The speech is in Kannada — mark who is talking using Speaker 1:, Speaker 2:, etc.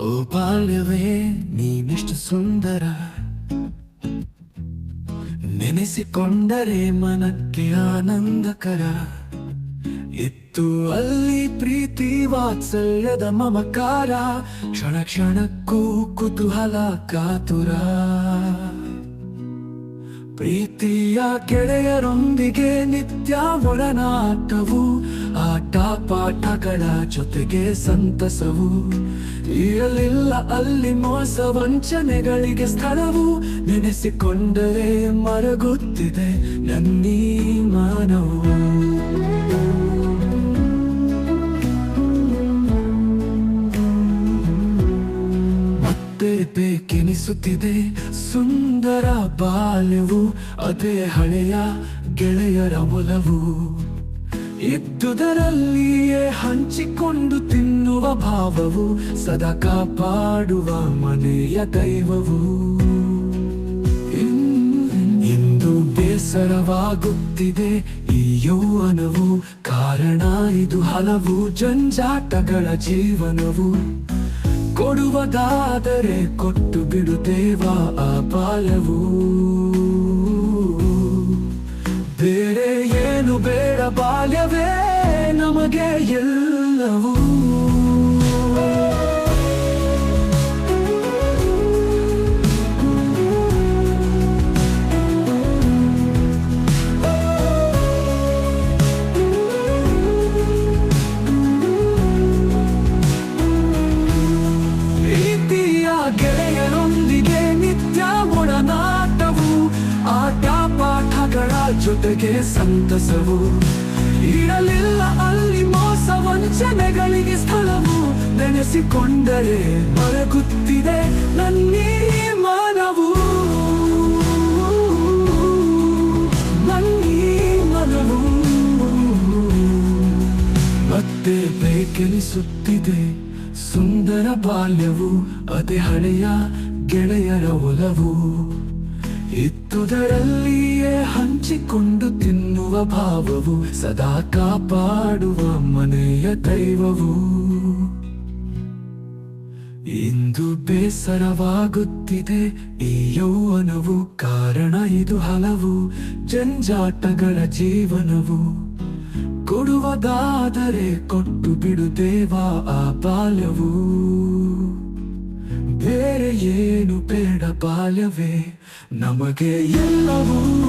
Speaker 1: ಓ ಬಾಲ್ಯವೇ ನೀನಿಷ್ಟು ಸುಂದರ. ನೆನೆಸಿಕೊಂಡರೆ ಮನಕ್ಕೆ ಆನಂದಕರ. ಇತ್ತು ಅಲ್ಲಿ ಪ್ರೀತಿ ವಾತ್ಸಲ್ಯದ ಮಮಕಾರ. ಕ್ಷಣ ಕ್ಷಣಕ್ಕೂ ಕುತೂಹಲ ಕಾತುರ. ಪ್ರೀತಿಯ ಗೆಳೆಯರೊಂದಿಗೆ ನಿತ್ಯ ಒಡನಾಟವು. ಆಟ ಪಾಠಗಳ ಜೊತೆಗೆ ಸಂತಸವು. ಇರಲಿಲ್ಲ ಅಲ್ಲಿ ಮೋಸ ವಂಚನೆಗಳಿಗೆ ಸ್ಥಳವು. ನೆನೆಸಿಕೊಂಡರೆ ಮರಗುತ್ತಿದೆ ನನ್ನೀ ಮಾನವು. ಬೇಕೆನಿಸುತ್ತಿದೆ ಸುಂದರ ಬಾಲ್ಯವು, ಅದೇ ಹಳೆಯ ಗೆಳೆಯರ ಒಲವು. ಇದ್ದುದರಲ್ಲಿಯೇ ಹಂಚಿಕೊಂಡು ತಿನ್ನುವ ಭಾವವು ಸದಾ ಕಾಪಾಡುವ ಮನೆಯ ದೈವವು. ಇಂದು ಬೇಸರವಾಗುತ್ತಿದೆ ಈ ಯೌವನವು. ಕಾರಣ ಇದು ಹಲವು ಜಂಜಾಟಗಳ ಜೀವನವು. ಕೊಡುವದಾದರೆ ಕೊಟ್ಟು ಬಿಡುತ್ತೇವಾ ಆ ಬಾಲವು. ಎಲ್ಲವೂ ಗೆಳೆಯರೊಂದಿಗೆ ನಿತ್ಯ ಒಡನಾಟವು ಆಟ ಪಾಠಗಳ ಜೊತೆಗೆ ಸಂತಸವು. ನೆನೆಸಿಕೊಂಡರೆ ಮರಗುತ್ತಿದೆ ನನ್ನೀ ಮನವು. ನನ್ನೀ ಮನವು. ಮತ್ತೆ ಬೇಕೆನಿಸುತ್ತಿದೆ ಸುಂದರ ಬಾಲ್ಯವು, ಅದೇ ಹಳೆಯ ಗೆಳೆಯರ ಒಲವು. ಇತ್ತುದರಲ್ಲಿಯೇ ಹಂಚಿಕೊಂಡು ತಿನ್ನುವ ಭಾವವು, ಸದಾ ಕಾಪಾಡುವ ಮನೆಯ ದೈವವು. ಬೇಸರವಾಗುತ್ತಿದೆ ಈ ಯೌವನವು. ಕಾರಣ ಇದು ಹಲವು, ಜಂಜಾಟಗಳ ಜೀವನವು. ಕೊಡುವುದಾದರೆ ಕೊಟ್ಟು ಬಿಡು ದೇವ ಆ ಬಾಲ್ಯವು. ಬೇರೆ ಏನು ಬೇಡ ಬಾಲ್ಯವೇ, ನಮಗೆ ಎಲ್ಲವೂ.